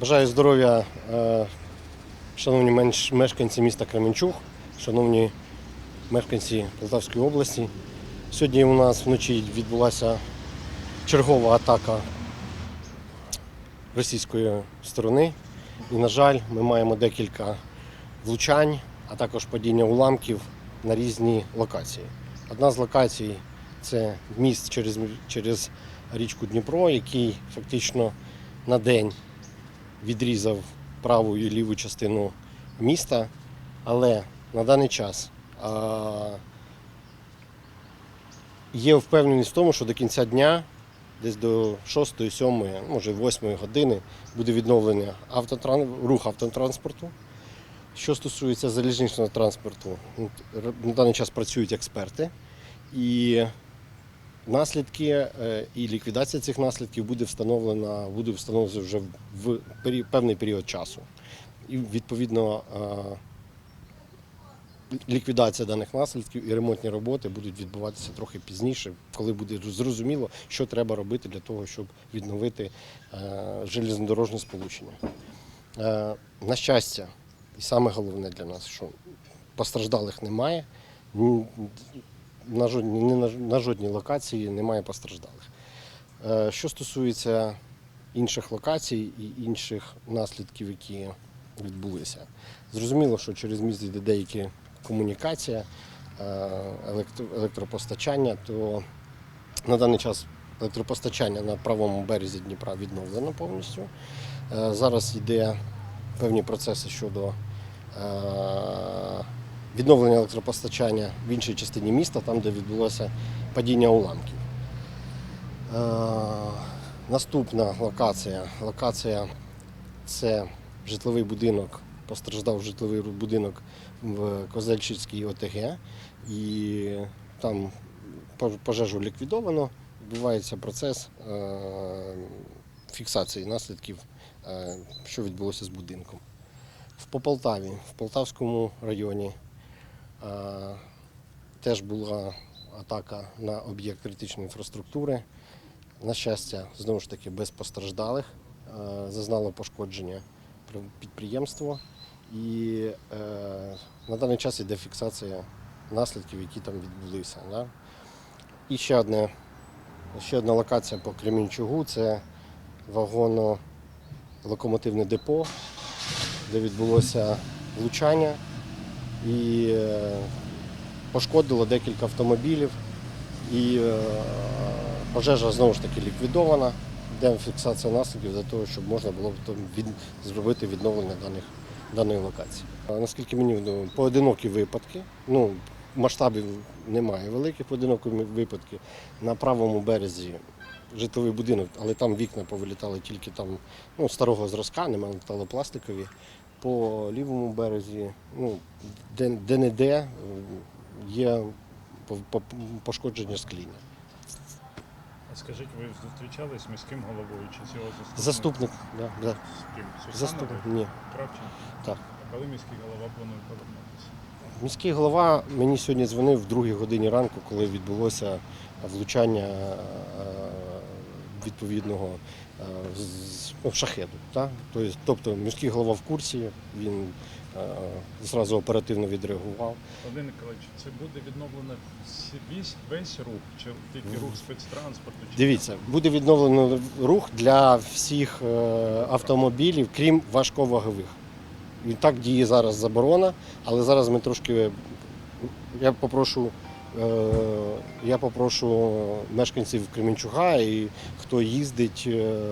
Бажаю здоров'я, е, шановні мешканці міста Кременчуг, шановні мешканці Полтавської області. Сьогодні у нас вночі відбулася чергова атака російської сторони. І, на жаль, ми маємо декілька влучань, а також падіння уламків на різні локації. Одна з локацій це міст через, через річку Дніпро, який фактично на день відрізав праву і ліву частину міста, але на даний час є впевненість в тому, що до кінця дня, десь до 6, 7, може 8 години, буде відновлення автотран... рух автотранспорту. Що стосується залізничного транспорту, на даний час працюють експерти, і наслідки е, і ліквідація цих наслідків буде встановлена, буде встановлена вже в певний період часу. І відповідно е, ліквідація даних наслідків і ремонтні роботи будуть відбуватися трохи пізніше, коли буде зрозуміло, що треба робити для того, щоб відновити е, железнодорожне сполучення. На щастя, і саме головне для нас, що постраждалих немає. На жодній, ні на, жодній локації немає постраждалих. Е, Що стосується інших локацій і інших наслідків, які відбулися, зрозуміло, що через міст йде деякі комунікація, е, електро- електропостачання, то на даний час електропостачання на правому березі Дніпра відновлено повністю. Е, Зараз йде певні процеси щодо відновлення електропостачання в іншій частині міста, там, де відбулося падіння уламків. Е, Наступна локація. Локація це житловий будинок, постраждав житловий будинок в Козельчицькій ОТГ. І там пожежу ліквідовано. Відбувається процес е, фіксації наслідків, е, що відбулося з будинком. В Пополтаві, в Полтавському районі теж була атака на об'єкт критичної інфраструктури. На щастя, знову ж таки, без постраждалих. Е, Зазнало пошкодження при- підприємство. І е, на даний час йде фіксація наслідків, які там відбулися. Да? І ще, одне, ще одна локація по Кремінчугу це вагоно-локомотивне депо, де відбулося влучання і е, пошкодило декілька автомобілів. І е, пожежа знову ж таки ліквідована. Йде фіксація наслідків для того, щоб можна було від, зробити відновлення даних, даної локації. Наскільки мені відомо, поодинокі випадки, ну, масштабів немає великих поодинокі випадки. На правому березі житловий будинок, але там вікна повилітали тільки там ну, старого зразка, немає металопластикові. По лівому березі, ну, де, де-не-де е, є по- по- пошкодження скління. А скажіть, ви зустрічались з міським головою чи з його заступником? Заступник, да, да. З ким? З Заступник, ні. Кравченко? Так. А коли міський голова планує повернутися? Міський голова мені сьогодні дзвонив в другій годині ранку, коли відбулося влучання е, відповідного е, ну, шахеду. Так? Тобто, міський голова в курсі, він е, зразу оперативно відреагував. Володимир Николаївич, це буде відновлено весь, весь рух, чи тільки рух спецтранспорту? Чи Дивіться, буде відновлено рух для всіх е, автомобілів, крім важковагових. І так діє зараз заборона, але зараз ми трошки. Я попрошу, я попрошу мешканців Кременчуга і хто їздить е, е,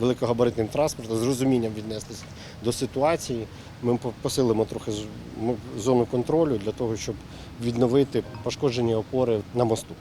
великогабаритним транспортом, з розумінням віднестися до ситуації. Ми посилимо трохи зону контролю для того, щоб відновити пошкоджені опори на мосту.